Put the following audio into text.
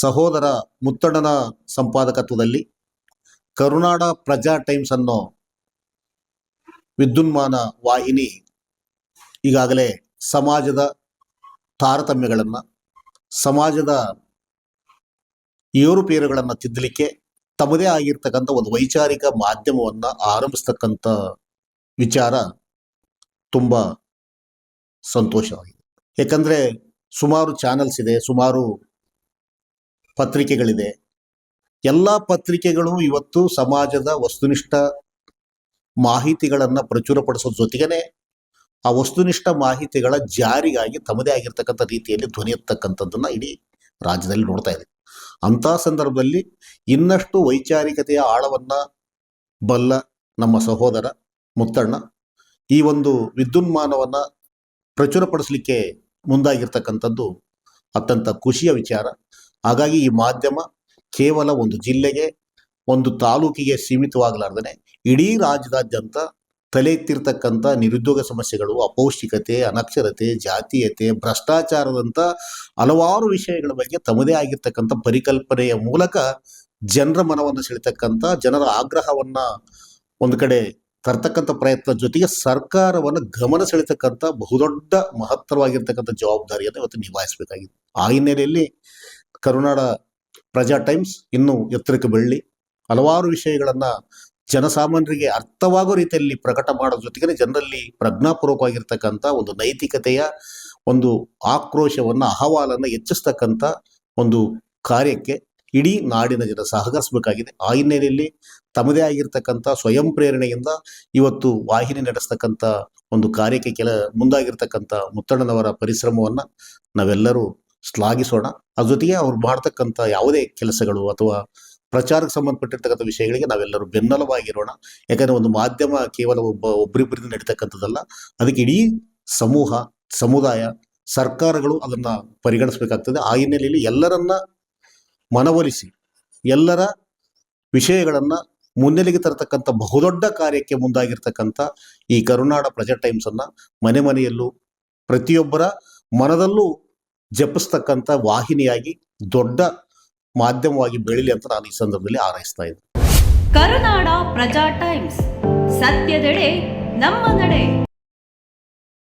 ಸಹೋದರ ಮುತ್ತಣ್ಣನ ಸಂಪಾದಕತ್ವದಲ್ಲಿ ಕರುನಾಡ ಪ್ರಜಾ ಟೈಮ್ಸ್ ಅನ್ನೋ ವಿದ್ಯುನ್ಮಾನ ವಾಹಿನಿ ಈಗಾಗಲೇ ಸಮಾಜದ ತಾರತಮ್ಯಗಳನ್ನು, ಸಮಾಜದ ಏರುಪೇರುಗಳನ್ನು ತಿದ್ದಲಿಕ್ಕೆ ತಮ್ಮದೇ ಆಗಿರ್ತಕ್ಕಂಥ ಒಂದು ವೈಚಾರಿಕ ಮಾಧ್ಯಮವನ್ನು ಆರಂಭಿಸ್ತಕ್ಕಂಥ ವಿಚಾರ ತುಂಬ ಸಂತೋಷವಾಗಿದೆ. ಯಾಕಂದರೆ ಸುಮಾರು ಚಾನಲ್ಸ್ ಇದೆ, ಸುಮಾರು ಪತ್ರಿಕೆಗಳಿದೆ. ಎಲ್ಲ ಪತ್ರಿಕೆಗಳು ಇವತ್ತು ಸಮಾಜದ ವಸ್ತುನಿಷ್ಠ ಮಾಹಿತಿಗಳನ್ನು ಪ್ರಚುರಪಡಿಸೋ ಜೊತೆಗೇನೆ ಆ ವಸ್ತುನಿಷ್ಠ ಮಾಹಿತಿಗಳ ಜಾರಿಗಾಗಿ ತಮ್ಮದೇ ಆಗಿರ್ತಕ್ಕಂಥ ರೀತಿಯಲ್ಲಿ ಧ್ವನಿ ಎತ್ತಕ್ಕಂಥದ್ದನ್ನ ಇಡೀ ರಾಜ್ಯದಲ್ಲಿ ನೋಡ್ತಾ ಇದೆ. ಅಂಥ ಸಂದರ್ಭದಲ್ಲಿ ಇನ್ನಷ್ಟು ವೈಚಾರಿಕತೆಯ ಆಳವನ್ನ ಬಲ್ಲ ನಮ್ಮ ಸಹೋದರ ಮುತ್ತಣ್ಣ ಈ ಒಂದು ವಿದ್ಯುನ್ಮಾನವನ್ನ ಪ್ರಚುರಪಡಿಸಲಿಕ್ಕೆ ಮುಂದಾಗಿರ್ತಕ್ಕಂಥದ್ದು ಅತ್ಯಂತ ಖುಷಿಯ ವಿಚಾರ. ಹಾಗಾಗಿ ಈ ಮಾಧ್ಯಮ ಕೇವಲ ಒಂದು ಜಿಲ್ಲೆಗೆ, ಒಂದು ತಾಲೂಕಿಗೆ ಸೀಮಿತವಾಗಲಾರ್ದೇ ಇಡೀ ರಾಜ್ಯದಾದ್ಯಂತ ತಲೆ ಎತ್ತಿರ್ತಕ್ಕಂಥ ನಿರುದ್ಯೋಗ ಸಮಸ್ಯೆಗಳು, ಅಪೌಷ್ಟಿಕತೆ, ಅನಕ್ಷರತೆ, ಜಾತೀಯತೆ, ಭ್ರಷ್ಟಾಚಾರದಂಥ ಹಲವಾರು ವಿಷಯಗಳ ಬಗ್ಗೆ ತಮ್ಮದೇ ಆಗಿರ್ತಕ್ಕಂಥ ಪರಿಕಲ್ಪನೆಯ ಮೂಲಕ ಜನರ ಮನವನ್ನು ಸೆಳೆತಕ್ಕಂಥ, ಜನರ ಆಗ್ರಹವನ್ನ ಒಂದು ಕಡೆ ತರ್ತಕ್ಕಂಥ ಪ್ರಯತ್ನ ಜೊತೆಗೆ ಸರ್ಕಾರವನ್ನು ಗಮನ ಸೆಳೆತಕ್ಕಂಥ ಬಹುದೊಡ್ಡ ಮಹತ್ತರವಾಗಿರ್ತಕ್ಕಂಥ ಜವಾಬ್ದಾರಿಯನ್ನು ಇವತ್ತು ನಿಭಾಯಿಸಬೇಕಾಗಿದೆ. ಆ ಹಿನ್ನೆಲೆಯಲ್ಲಿ ಕರುನಾಡ ಪ್ರಜಾ ಟೈಮ್ಸ್ ಇನ್ನೂ ಎತ್ತರಕ್ಕೆ ಬೆಳ್ಳಿ ಹಲವಾರು ವಿಷಯಗಳನ್ನ ಜನಸಾಮಾನ್ಯರಿಗೆ ಅರ್ಥವಾಗೋ ರೀತಿಯಲ್ಲಿ ಪ್ರಕಟ ಮಾಡೋ ಜೊತೆಗೆ ಜನರಲ್ಲಿ ಪ್ರಜ್ಞಾಪೂರ್ವಕವಾಗಿರ್ತಕ್ಕಂಥ ಒಂದು ನೈತಿಕತೆಯ ಒಂದು ಆಕ್ರೋಶವನ್ನ, ಅಹವಾಲನ್ನ ಹೆಚ್ಚಿಸ್ತಕ್ಕಂಥ ಒಂದು ಕಾರ್ಯಕ್ಕೆ ಇಡೀ ನಾಡಿನ ಜನ ಸಹಕರಿಸಬೇಕಾಗಿದೆ. ಆ ಹಿನ್ನೆಲೆಯಲ್ಲಿ ತಮ್ಮದೇ ಆಗಿರ್ತಕ್ಕಂಥ ಸ್ವಯಂ ಪ್ರೇರಣೆಯಿಂದ ಇವತ್ತು ವಾಹಿನಿ ನಡೆಸ್ತಕ್ಕಂಥ ಒಂದು ಕಾರ್ಯಕ್ಕೆ ಕೆಲ ಮುಂದಾಗಿರ್ತಕ್ಕಂಥ ಮುತ್ತಣ್ಣನವರ ಪರಿಶ್ರಮವನ್ನ ನಾವೆಲ್ಲರೂ ಶ್ಲಾಘಿಸೋಣ. ಅದ್ರ ಜೊತೆಗೆ ಅವ್ರು ಮಾಡ್ತಕ್ಕಂಥ ಯಾವುದೇ ಕೆಲಸಗಳು ಅಥವಾ ಪ್ರಚಾರಕ್ಕೆ ಸಂಬಂಧಪಟ್ಟಿರ್ತಕ್ಕಂಥ ವಿಷಯಗಳಿಗೆ ನಾವೆಲ್ಲರೂ ಬೆನ್ನಲವಾಗಿರೋಣ ಯಾಕಂದ್ರೆ ಒಂದು ಮಾಧ್ಯಮ ಕೇವಲ ಒಬ್ಬ ಒಬ್ಬರಿಬ್ಬರಿಂದ ನಡೀತಕ್ಕಂಥದ್ದಲ್ಲ. ಅದಕ್ಕೆ ಇಡೀ ಸಮೂಹ, ಸಮುದಾಯ, ಸರ್ಕಾರಗಳು ಅದನ್ನ ಪರಿಗಣಿಸಬೇಕಾಗ್ತದೆ. ಆ ಹಿನ್ನೆಲೆಯಲ್ಲಿ ಎಲ್ಲರನ್ನ ಮನವೊಲಿಸಿ, ಎಲ್ಲರ ವಿಷಯಗಳನ್ನ ಮುನ್ನೆಲೆಗೆ ತರತಕ್ಕಂಥ ಬಹುದೊಡ್ಡ ಕಾರ್ಯಕ್ಕೆ ಮುಂದಾಗಿರ್ತಕ್ಕಂಥ ಈ ಕರುನಾಡ ಪ್ರಜಾ ಟೈಮ್ಸ್ ಅನ್ನ ಮನೆ ಮನೆಯಲ್ಲೂ ಪ್ರತಿಯೊಬ್ಬರ ಮನದಲ್ಲೂ ಜಪಿಸ್ತಕ್ಕಂಥ ವಾಹಿನಿಯಾಗಿ ದೊಡ್ಡ ಮಾಧ್ಯಮವಾಗಿ ಬೆಳಿಲಿ ಅಂತ ನಾನು ಈ ಸಂದರ್ಭದಲ್ಲಿ ಹಾರೈಸ್ತಾ ಇದ್ದೀನಿ. ಕರುನಾಡ ಪ್ರಜಾ ಟೈಮ್ಸ್. ಸತ್ಯದೆಡೆ ನಮ್ಮ ನಡೆ.